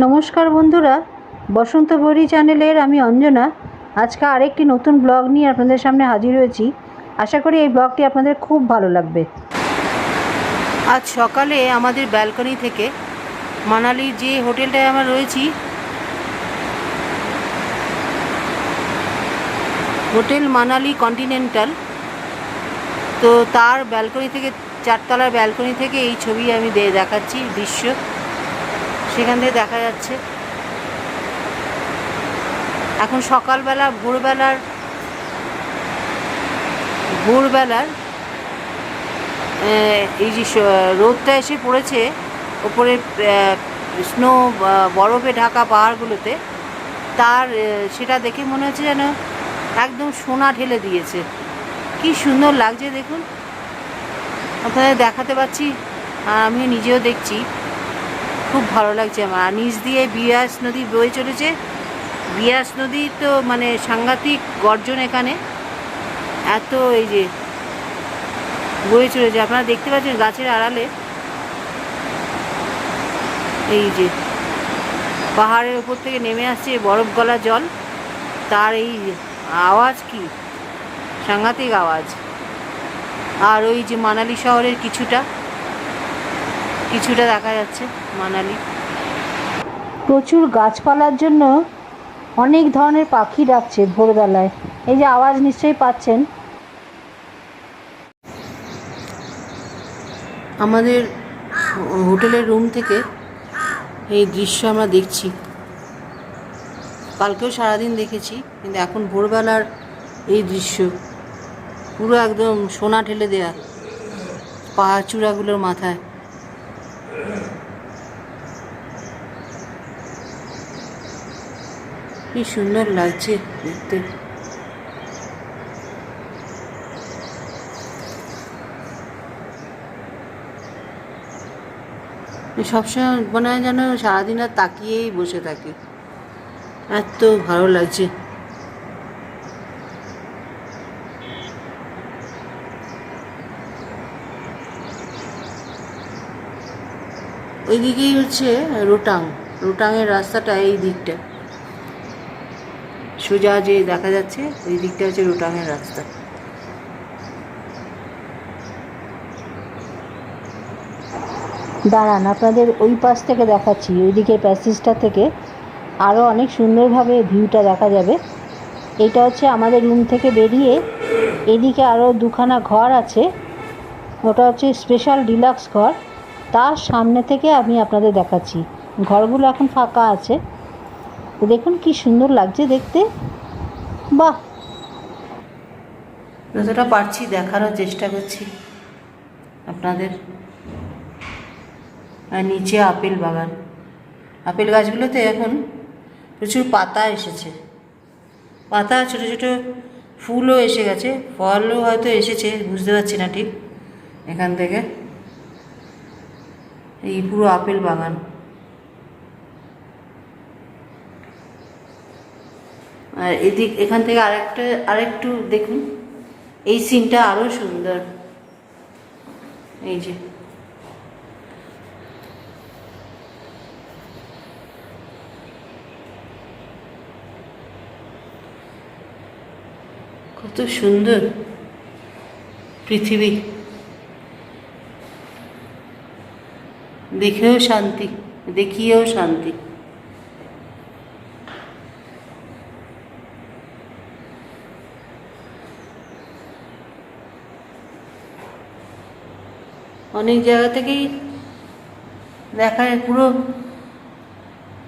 নমস্কার বন্ধুরা, বসন্ত বড়ি চ্যানেলের আমি অঞ্জনা। আজকে আরেকটি নতুন ব্লগ নিয়ে আপনাদের সামনে হাজির হয়েছি। আশা করি এই ব্লগটি আপনাদের খুব ভালো লাগবে। আজ সকালে আমাদের ব্যালকনি থেকে মানালির যে হোটেলটায় আমরা রয়েছি, হোটেল মানালি কন্টিনেন্টাল, তো তার ব্যালকনি থেকে, চারতলার ব্যালকনি থেকে এই ছবি আমি দেখাচ্ছি দৃশ্য। সেখান থেকে দেখা যাচ্ছে। এখন সকালবেলা, ভোরবেলার ভোরবেলার এই যে রোদটা এসে পড়েছে, ওপরে স্নো বরফে ঢাকা পাহাড়গুলোতে, তার সেটা দেখে মনে হচ্ছে যেন একদম সোনা ঢেলে দিয়েছে। কি সুন্দর লাগছে দেখুন। আপনাদের দেখাতে পাচ্ছি, আর আমি নিজেও দেখছি। খুব ভালো লাগছে আমার। আর নিচ দিয়ে বিয়াস নদী বয়ে চলেছে। বিয়াস নদী তো মানে সাংঘাতিক গর্জন এখানে। এত এই যে বয়ে চলেছে। আপনারা দেখতে পাচ্ছেন গাছের আড়ালে? এই যে পাহাড়ের উপর থেকে নেমে আসছে বরফ গলা জল। তার এই আওয়াজ কি? সাংঘাতিক আওয়াজ। আর ওই যে মানালি শহরের কিছুটা কিছুটা দেখা যাচ্ছে। মানালি। প্রচুর গাছপালার জন্য অনেক ধরনের পাখি ডাকছে ভোরবেলায়। এই যে আওয়াজ নিশ্চয়ই পাচ্ছেন। আমাদের হোটেলের রুম থেকে এই দৃশ্য আমরা দেখছি। কালকেও সারাদিন দেখেছি কিন্তু এখন ভোরবেলার এই দৃশ্য পুরো একদম সোনা ঢেলে দেয়া পাহাড় চূড়াগুলোর মাথায়। কি সুন্দর লাগছে দেখতে। সবসময় মনে হয় যেন সারাদিন আর তাকিয়েই বসে থাকি। এত ভালো লাগছে। ওইদিকেই হচ্ছে রোটাং। রোটাংয়ের রাস্তাটা এই দিকটা। সোজা যে দেখা যাচ্ছে ওই দিকটা হচ্ছে রোটাংয়ের রাস্তা। দাঁড়ান, আপনাদের ওই পাশ থেকে দেখাচ্ছি। ওই দিকের প্যাসেজটা থেকে আরও অনেক সুন্দরভাবে ভিউটা দেখা যাবে। এটা হচ্ছে আমাদের রুম থেকে বেরিয়ে এদিকে আরও দুখানা ঘর আছে। ওটা হচ্ছে স্পেশাল ডিলাক্স ঘর। তার সামনে থেকে আমি আপনাদের দেখাচ্ছি। ঘরগুলো এখন ফাঁকা আছে। দেখুন কি সুন্দর লাগছে দেখতে। বাহ! যতটা পারছি দেখানোর চেষ্টা করছি। আপনাদের, আর নিচে আপেল বাগান। আপেল গাছগুলোতে এখন প্রচুর পাতা এসেছে। পাতা, ছোটো ছোটো ফুলও এসে গেছে। ফলও হয়তো এসেছে, বুঝতে পারছি না ঠিক। এখান থেকে এই পুরো আপেল বাগান। আর এদিক, এখান থেকে আরেকটা, আরেকটু দেখুন। এই সিনটা আরও সুন্দর। এই যে। কত সুন্দর পৃথিবী। দেখেও শান্তি, দেখিয়েও শান্তি। অনেক জায়গা থেকেই দেখা যায় পুরো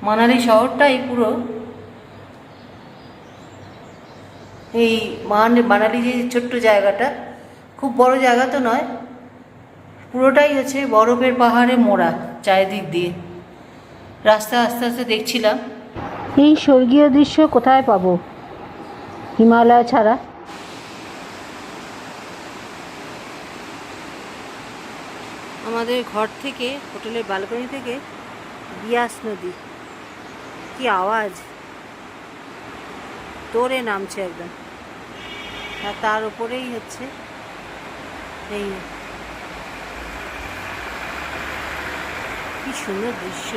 মানালি শহরটাই পুরো। এই মান মানালি যে ছোট্ট জায়গাটা, খুব বড় জায়গা তো নয়, পুরোটাই হচ্ছে বরফের পাহাড়ে মোড়া চারিদিক দিয়ে। রাস্তা আস্তে আস্তে দেখছিলাম। এই স্বর্গীয় দৃশ্য কোথায় পাবো? হিমালয় ছাড়া আমাদের ঘর থেকে, হোটেলের বালকনি থেকে বিয়াস নদী। কি আওয়াজ? তোরে নামছে একদম। আর তার উপরেই হচ্ছে এই কি সুন্দর দৃশ্য।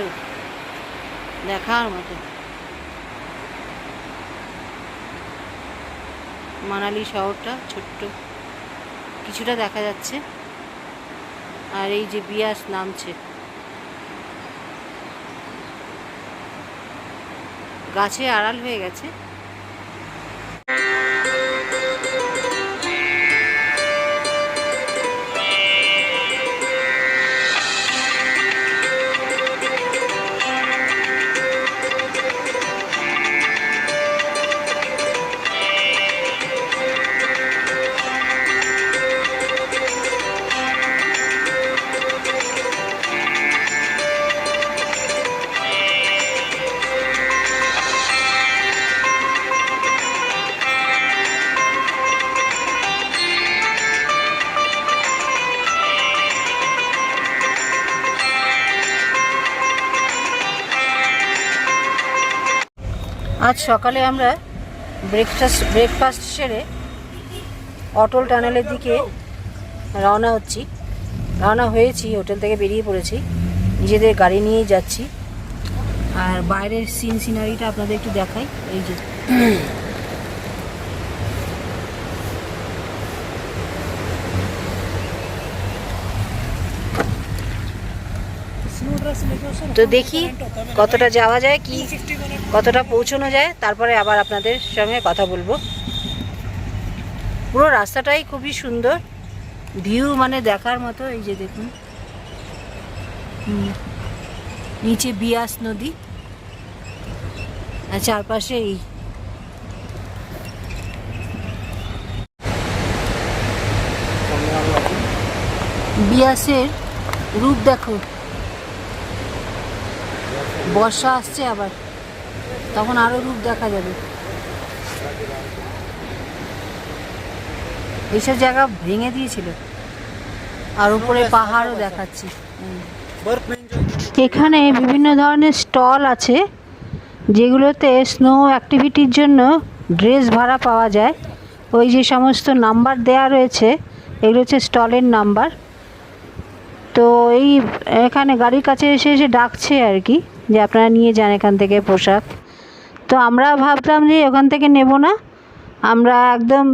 দেখার মতো। মানালি শহরটা ছোট্ট। কিছুটা দেখা যাচ্ছে। আর এই যে বিয়াস নামছে। গাছে আড়াল হয়ে গেছে। আজ সকালে আমরা ব্রেকফাস্ট ব্রেকফাস্ট সেরে অটল টানেলের দিকে রওনা হচ্ছি। রওনা হয়েছি, হোটেল থেকে বেরিয়ে পড়েছি। নিজেদের গাড়ি নিয়েই যাচ্ছি। আর বাইরের সিন সিনারিটা আপনাদের একটু দেখাই। এই যে। তো দেখি কতটা যাওয়া যায়, কি কতটা পৌঁছানো যায়, তারপরে আবার আপনাদের সঙ্গে কথা বলব। পুরো রাস্তাটাই খুবই সুন্দর। ভিউ মানে দেখার মতো, এই যে দেখুন। নিচে বিয়াস নদী। আর চারপাশে এই। বিয়াসের রূপ দেখো। বর্ষা আসছে আবার। তখন আরও রূপ দেখা যাবে। এইসব জায়গা ভেঙে দিয়েছিল। আর উপরে পাহাড়ও দেখাচ্ছি। এখানে বিভিন্ন ধরনের স্টল আছে যেগুলোতে স্নো অ্যাক্টিভিটির জন্য ড্রেস ভাড়া পাওয়া যায়। ওই যে সমস্ত নাম্বার দেয়া রয়েছে এগুলো হচ্ছে স্টলের নাম্বার তো এই এখানে গাড়ির কাছে এসে এসে ডাকছে আর কি। যে আপনারা নিয়ে যান এখান থেকে পোশাক তো আমরা ভাবলাম যে ওখান থেকে নেব না। আমরা একদম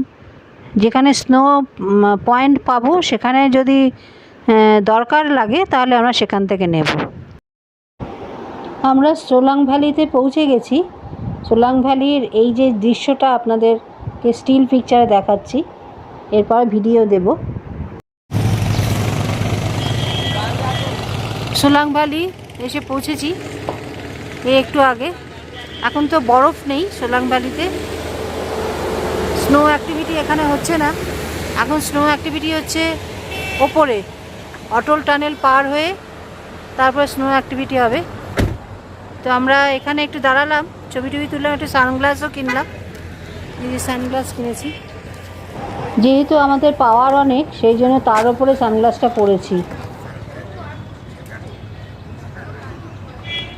যেখানে স্নো পয়েন্ট পাবো, সেখানে যদি দরকার লাগে, তাহলে আমরা সেখান থেকে নেব। আমরা সোলাং ভ্যালিতে পৌঁছে গেছি। সোলাং ভ্যালির এই যে দৃশ্যটা আপনাদেরকে স্টিল পিকচারে দেখাচ্ছি, এরপর ভিডিও দেব। সোলাং ভ্যালি এসে পৌঁছেছি। এই একটু আগে। এখন তো বরফ নেই সোলাং ভ্যালিতে। স্নো অ্যাক্টিভিটি এখানে হচ্ছে না। এখন স্নো অ্যাক্টিভিটি হচ্ছে ওপরে। অটল টানেল পার হয়ে তারপর স্নো অ্যাক্টিভিটি হবে। তো আমরা এখানে একটু দাঁড়ালাম। ছবি টবি তুললাম, একটু সানগ্লাসও কিনলাম। যে সানগ্লাস কিনেছি। যেহেতু আমাদের পাওয়ার অনেক সেই জন্য তার উপরে সানগ্লাসটা পরেছি।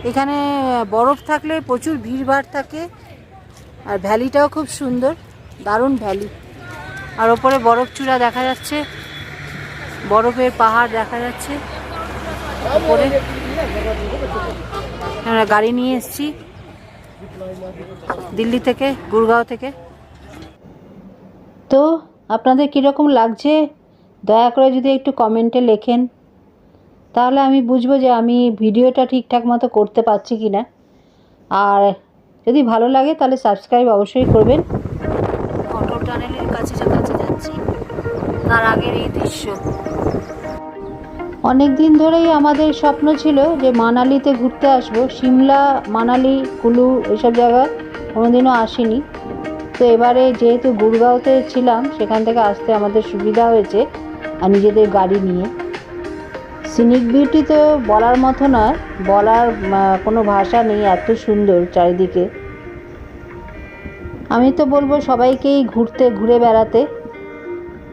এখানে বরফ থাকলে প্রচুর ভিড়ভাড় থাকে। আর ভ্যালিটাও খুব সুন্দর, দারুণ ভ্যালি। আর ওপরে বরফ চূড়া দেখা যাচ্ছে, বরফের পাহাড় দেখা যাচ্ছে। উপরে আমরা গাড়ি নিয়ে এসেছি, দিল্লি থেকে, গুরগাঁও থেকে। তো আপনাদের কীরকম লাগছে? দয়া করে যদি একটু কমেন্টে লেখেন। তাহলে আমি বুঝব যে আমি ভিডিওটা ঠিকঠাক মতো করতে পারছি কি না আর যদি ভালো লাগে তাহলে সাবস্ক্রাইব অবশ্যই করবেন। অটো টানেলের কাছে কাছে যাচ্ছি তার আগের এই দৃশ্য। অনেক দিন ধরেই আমাদের স্বপ্ন ছিল যে মানালিতে ঘুরতে আসব। সিমলা মানালি কুলু এসব জায়গায় কোনোদিনও আসিনি। তো এবারে যেহেতু গুরগাঁওতে ছিলাম সেখান থেকে আসতে আমাদের সুবিধা হয়েছে আর নিজেদের গাড়ি নিয়ে। সিনিক বিউটি তো বলার মতো নয়, বলার কোনো ভাষা নেই, এত সুন্দর চারিদিকে। আমি তো বলব সবাইকেই ঘুরতে, ঘুরে বেড়াতে,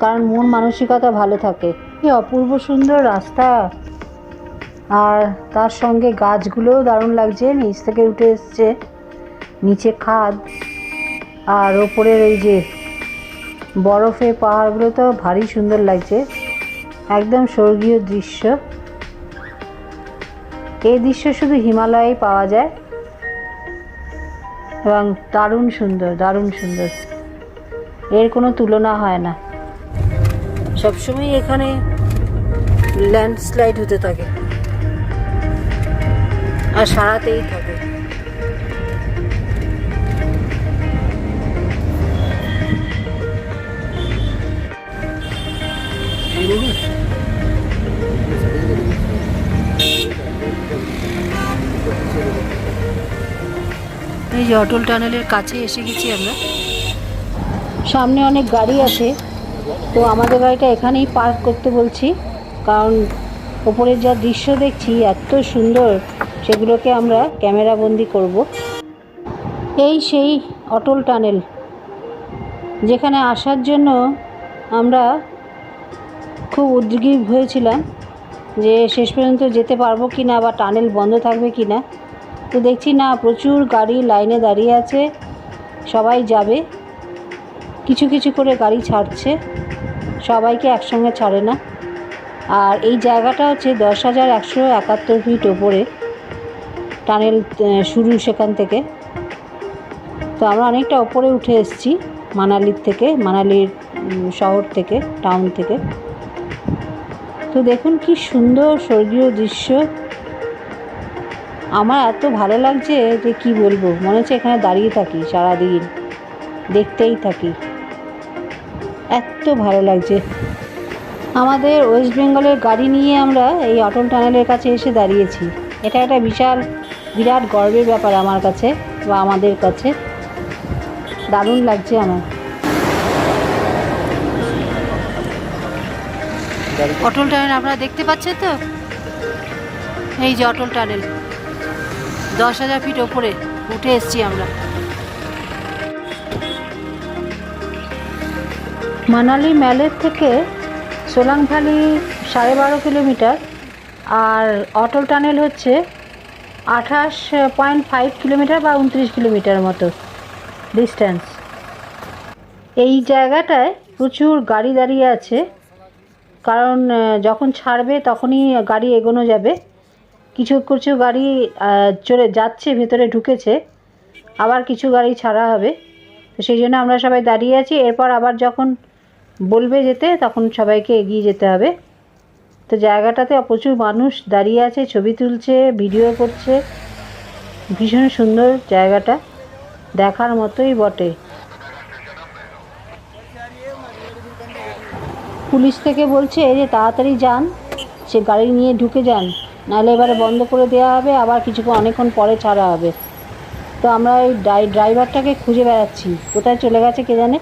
কারণ মন মানসিকতা ভালো থাকে। কি অপূর্ব সুন্দর রাস্তা। আর তার সঙ্গে গাছগুলোও দারুণ লাগছে, নিচ থেকে উঠে এসছে নিচে খাদ। আর ওপরের ওই যে বরফে পাহাড়গুলো তো ভারী সুন্দর লাগছে। একদম স্বর্গীয় দৃশ্য। এই দৃশ্য শুধু হিমালয়েই পাওয়া যায় এবং দারুণ সুন্দর দারুণ সুন্দর। এর কোনো তুলনা হয় না। সবসময় এখানে ল্যান্ডস্লাইড হতে থাকে। আর সারাতেই থাকে। এই যে অটল টানেলের কাছে এসে গেছি আমরা। সামনে অনেক গাড়ি আছে। তো আমাদের গাড়িটা এখানেই পার্ক করতে বলছি। কারণ ওপরের যা দৃশ্য দেখছি, এত সুন্দর, সেগুলোকে আমরা ক্যামেরা বন্দি করব। এই সেই অটল টানেল, যেখানে আসার জন্য আমরা খুব উদ্গ্রীব হয়েছিলাম যে শেষ পর্যন্ত যেতে পারব কি না বা টানেল বন্ধ থাকবে কি না তো দেখছি না, প্রচুর গাড়ি লাইনে দাঁড়িয়ে আছে। সবাই যাবে। কিছু কিছু করে গাড়ি ছাড়ছে। সবাইকে একসঙ্গে ছাড়ে না। আর এই জায়গাটা হচ্ছে দশ হাজার একশো একাত্তর ফিট ওপরে। টানেল শুরু সেখান থেকে। তো আমরা অনেকটা ওপরে উঠে এসেছি, মানালির থেকে, মানালির শহর থেকে, টাউন থেকে। তো দেখুন কি সুন্দর স্বর্গীয় দৃশ্য। আমার এত ভালো লাগছে যে কি বলব? মনে হচ্ছে এখানে দাঁড়িয়ে থাকি, সারাদিন দেখতেই থাকি। এত ভালো লাগছে। আমাদের ওয়েস্ট বেঙ্গলের গাড়ি নিয়ে আমরা এই অটল টানেলের কাছে এসে দাঁড়িয়েছি। এটা একটা বিশাল, বিরাট গর্বের ব্যাপার আমার কাছে বা আমাদের কাছে। দারুণ লাগছে আমার। অটল টানেল আপনারা দেখতে পাচ্ছেন তো? এই যে অটল টানেল। দশ হাজার ফিট ওপরে উঠে এসেছি আমরা। মানালি ম্যালের থেকে সোলাং ভ্যালি সাড়ে বারো কিলোমিটার আর অটল টানেল হচ্ছে আঠাশ পয়েন্ট ফাইভ কিলোমিটার বা উনত্রিশ কিলোমিটার মতো ডিস্ট্যান্স এই জায়গাটায় প্রচুর গাড়ি দাঁড়িয়ে আছে, কারণ যখন ছাড়বে তখনই গাড়ি এগোনো যাবে। কিছু কিছু গাড়ি চলে যাচ্ছে, ভেতরে ঢুকেছে। আবার কিছু গাড়ি ছাড়া হবে। তো সেই জন্য আমরা সবাই দাঁড়িয়ে আছি। এরপর আবার যখন বলবে যেতে, তখন সবাইকে এগিয়ে যেতে হবে। তো জায়গাটাতে প্রচুর মানুষ দাঁড়িয়ে আছে, ছবি তুলছে, ভিডিও করছে। ভীষণ সুন্দর জায়গাটা। দেখার মতোই বটে। পুলিশ থেকে বলছে যে তাড়াতাড়ি যান। সে গাড়ি নিয়ে ঢুকে যান। নাহলে এবারে বন্ধ করে দেওয়া হবে, আবার কিছুক্ষণ, অনেকক্ষণ পরে ছাড়া হবে। তো আমরা ড্রাই ড্রাইভারটাকে খুঁজে বেড়াচ্ছি। কোথায় চলে গেছে কে জানে?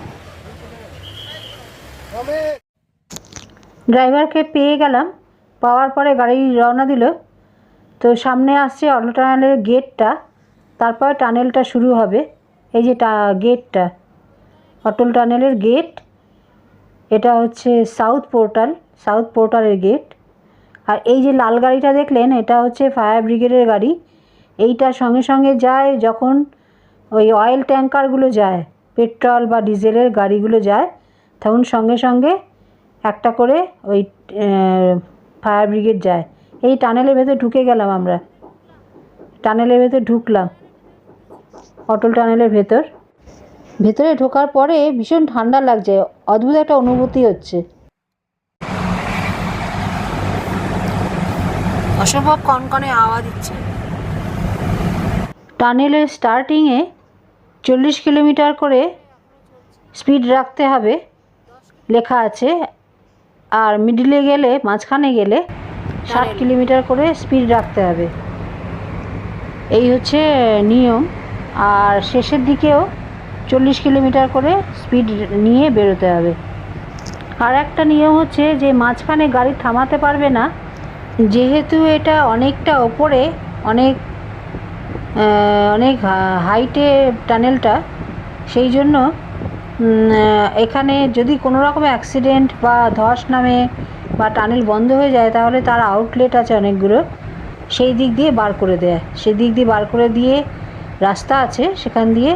ড্রাইভারকে পেয়ে গেলাম। পাওয়ার পরে গাড়ি রওনা দিল। তো সামনে আসছে অটো টানেলের গেটটা। তারপরে টানেলটা শুরু হবে। এই যে টা গেটটা। অটল টানেলের গেট। এটা হচ্ছে সাউথ পোর্টাল, সাউথ পোর্টালের গেট। আর এই যে লাল গাড়িটা দেখলেন, এটা হচ্ছে ফায়ার ব্রিগেডের গাড়ি। এইটার সঙ্গে সঙ্গে যায় যখন ওই অয়েল ট্যাঙ্কারগুলো যায়, পেট্রোল বা ডিজেলের গাড়িগুলো যায়, তখন সঙ্গে সঙ্গে একটা করে ওই ফায়ার ব্রিগেড যায়। এই টানেলের ভেতর ঢুকে গেলাম আমরা। টানেলের ভেতর ঢুকলাম। অটল টানেলের ভেতর। ভেতরে ঢোকার পরে ভীষণ ঠান্ডা লাগছে, অদ্ভুত একটা অনুভূতি হচ্ছে। অসম্ভব কনকনে আওয়াজ দিচ্ছে। টানেলের স্টার্টিংয়ে চল্লিশ কিলোমিটার করে স্পিড রাখতে হবে লেখা আছে। আর মিডিলে গেলে মাঝখানে গেলে ষাট কিলোমিটার করে স্পিড রাখতে হবে। এই হচ্ছে নিয়ম। আর শেষের দিকেও চল্লিশ কিলোমিটার করে স্পিড নিয়ে বেরোতে হবে। আর একটা নিয়ম হচ্ছে যে মাঝখানে গাড়ি থামাতে পারবে না যেহেতু এটা অনেকটা ওপরে, অনেক অনেক হাইটে টানেলটা, সেই জন্য এখানে যদি কোনো রকম অ্যাক্সিডেন্ট বা ধস নামে বা টানেল বন্ধ হয়ে যায়, তাহলে তার আউটলেট আছে অনেকগুলো। সেই দিক দিয়ে বার করে দেয়। সেই দিক দিয়ে বার করে দিয়ে রাস্তা আছে, সেখান দিয়ে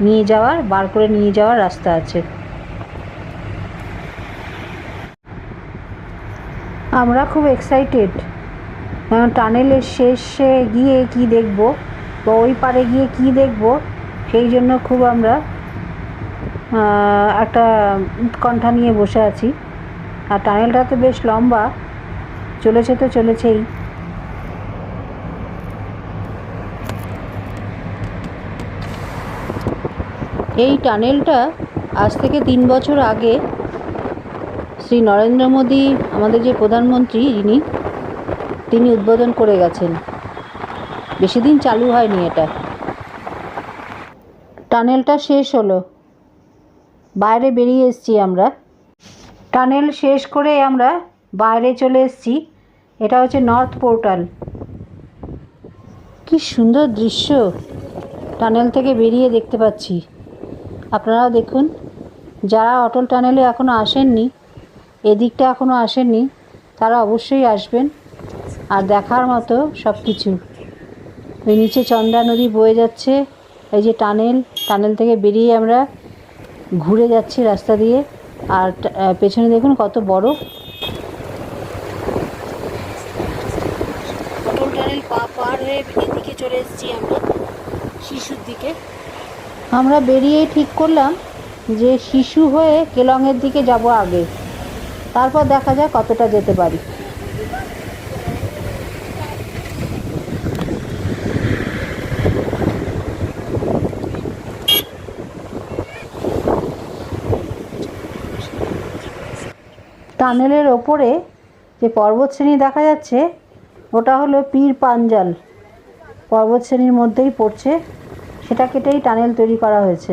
নিয়ে যাওয়ার, বার করে নিয়ে যাওয়ার রাস্তা আছে। আমরা খুব এক্সাইটেড কারণ টানেলের শেষে গিয়ে কি দেখব? বা ওই পারে গিয়ে কি দেখব? সেই জন্য খুব আমরা একটা উৎকণ্ঠা নিয়ে বসে আছি। আর টানেলটা তো বেশ লম্বা। চলেছে তো চলেছেই। এই টানেলটা আজ থেকে তিন বছর আগে শ্রী নরেন্দ্র মোদী, আমাদের যে প্রধানমন্ত্রী যিনি তিনি উদ্বোধন করে গেছেন। বেশি দিন চালু হয়নি এটা। টানেলটা শেষ হলো। বাইরে বেরিয়ে এসেছি আমরা। টানেল শেষ করে আমরা বাইরে চলে এসেছি। এটা হচ্ছে নর্থ পোর্টাল। কি সুন্দর দৃশ্য। টানেল থেকে বেরিয়ে দেখতে পাচ্ছি। আপনারাও দেখুন। যারা অটল টানেলে এখনও আসেননি এদিকটা এখনও আসেননি তারা অবশ্যই আসবেন আর দেখার মতো সব কিছু ওই নিচে চন্দ্রা নদী বয়ে যাচ্ছে এই যে টানেল টানেল থেকে বেরিয়ে আমরা ঘুরে যাচ্ছি রাস্তা দিয়ে। আর পেছনে দেখুন কত বড়। অটল টানেল পা পার হয়ে এদিকে চলে এসেছি আমরা শিশুর দিকে। আমরা বেরিয়েই ঠিক করলাম যে শিশু হয়ে কেলংয়ের দিকে যাব আগে। তারপর দেখা যায় কতটা যেতে পারি। টানেলের ওপরে যে পর্বতশ্রেণী দেখা যাচ্ছে, ওটা হলো পীর পাঞ্জাল। পর্বতশ্রেণীর মধ্যেই পড়ছে। সেটা কেটেই টানেল তৈরি করা হয়েছে।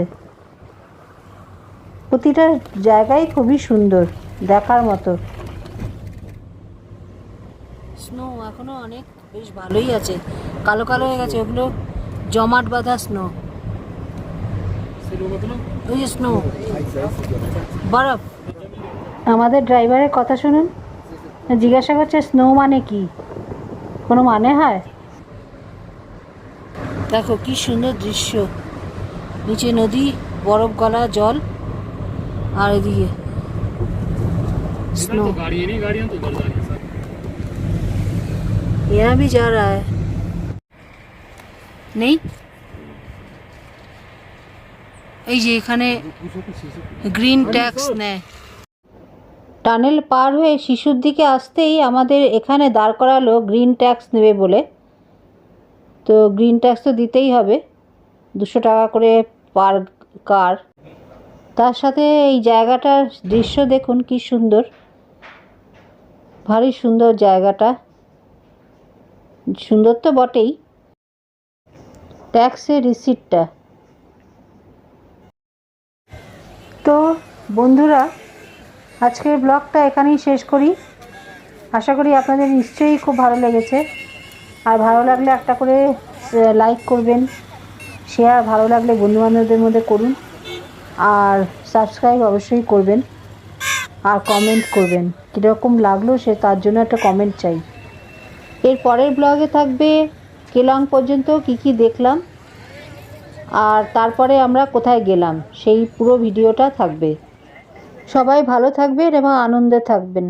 প্রতিটা জায়গাই খুবই সুন্দর। দেখার মতো। স্নো এখনও অনেক বেশ ভালোই আছে। কালো কালো হয়ে গেছে ওগুলো জমাট বাঁধা স্নো। ওই যে স্নো। বরফ। আমাদের ড্রাইভারের কথা শুনুন। জিজ্ঞাসা করছে স্নো মানে কি? কোনো মানে হয়? দেখো কি সুন্দর দৃশ্য। নিচে নদী বরফ গলা জল আর এদিকে। स्नो तो गाड़ी है नहीं गाड़ियाँ तो उधर जा रही है सर यहाँ भी जा रहा है নেই এই যে এখানে গ্রিন ট্যাক্স নেয় টানেল পার হয়ে শিশুর দিকে আসতেই আমাদের এখানে দাঁড় করালো গ্রিন ট্যাক্স নেবে বলে তো গ্রিন ট্যাক্স তো দিতেই হবে দুশো টাকা করে পার কার তার সাথে এই জায়গাটার দৃশ্য দেখুন কি সুন্দর ভারী সুন্দর জায়গাটা। সুন্দর তো বটেই। ট্যাক্সের রিসিপ্টটা তো বন্ধুরা, আজকের ব্লগটা এখানেই শেষ করি। আশা করি আপনাদের নিশ্চয়ই খুব ভালো লেগেছে। আর ভালো লাগলে একটা করে লাইক করবেন। শেয়ার ভালো লাগলে বন্ধুবান্ধবদের মধ্যে করুন। আর সাবস্ক্রাইব অবশ্যই করবেন। আর কমেন্ট করবেন। কীরকম লাগল সে তার জন্য একটা কমেন্ট চাই। এর পরের ব্লগে থাকবে কেলং পর্যন্ত কি কি দেখলাম, আর তারপরে আমরা কোথায় গেলাম, সেই পুরো ভিডিওটা থাকবে। সবাই ভালো থাকবেন এবং আনন্দে থাকবেন।